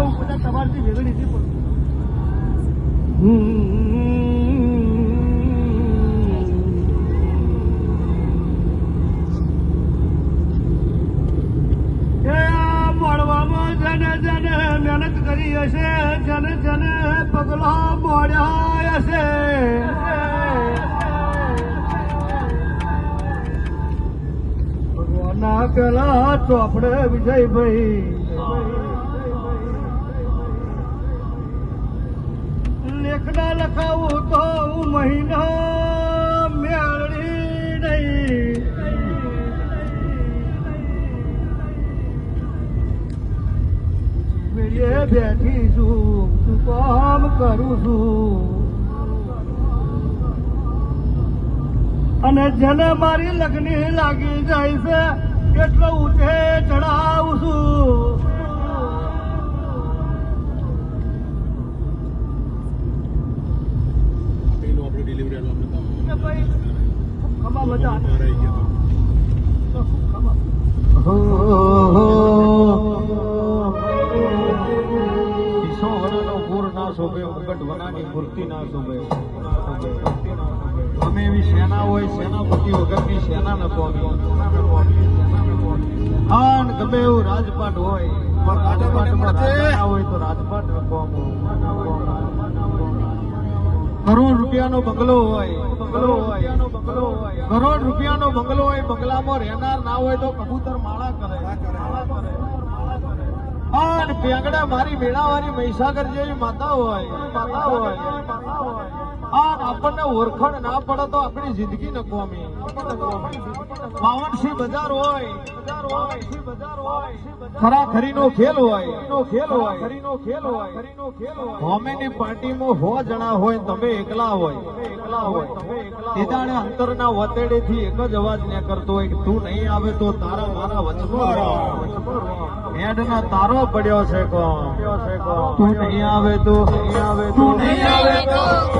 કહું બધા તમારથી વેગળી મહેનત કરી હશે, જને જને પગલા મોડ્યા હશે. ભગવાનના પેલા ચોપડે વિજયભાઈ લેખના તો હું મહિના નહીં મેળીએ બેઠી છું શું કામ કરું છું. અને જેને મારી લગ્ની લાગી જાય છે, એટલો ઉઠે ચડાવું છું. ભાઈ ખમા મજા આવે. અમે એવી સેના હોય સેનાપતિ વગરની સેના ન કોમી. આન ગમે એવું રાજપાટ હોય. પણ રાજપાટ હોય તો રાજપાટ ન કોમો કરોડ રૂપિયાનો બંગલો હોય બંગલો હોય બંગલો હોય, કરોડ રૂપિયાનો બંગલો હોય, બંગલામાં રહેનાર ના હોય તો કબૂતર માળા કરે. કરે પેંગડા મારી વેળાવાળી મહીસાગર જેવી માતા હોય માતા હોય. આન આપણને ઓળખણ ના પડે તો આપણી જિંદગી નકવામી બાવનસી બજાર હોય ખરા ખરીનો ખેલ હોય ખેલ હોય ખરીનો ખેલ હોય. ખરીનો ખેલ હોય હોમેની પાર્ટીમાં હો જણા હોય, તમે એકલા હોય. એકલા હોય એ દાડે અંતરના વતેડેથી એક જ અવાજ ને કરતો હોય કે, તું નહીં આવે તો તારા મારા રહો હેડનો તારો પડ્યો છે કોણ? તું નહીં આવે તો નહીં આવે તો નહીં આવે તું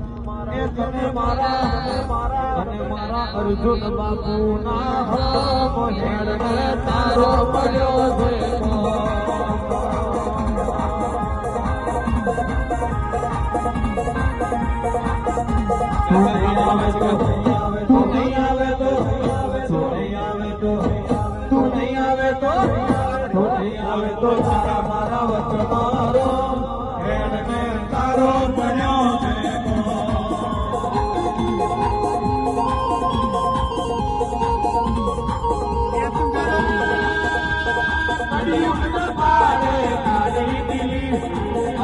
એ તમે મારા અને મારા અર્જુન બાપુ ના હેડને તારો પડ્યો છે તું નહીં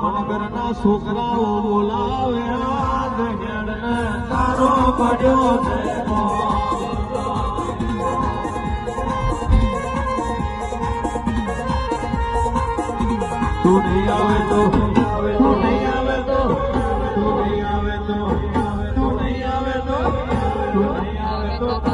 મનગરના છોકરાઓ બોલાવ્યા ગગડને તારો પડ્યો તું નહીં આવે તો. તું નહીં આવે તો. તું નહીં આવે તો. તું નહીં આવે તો. તું નહીં આવે તો.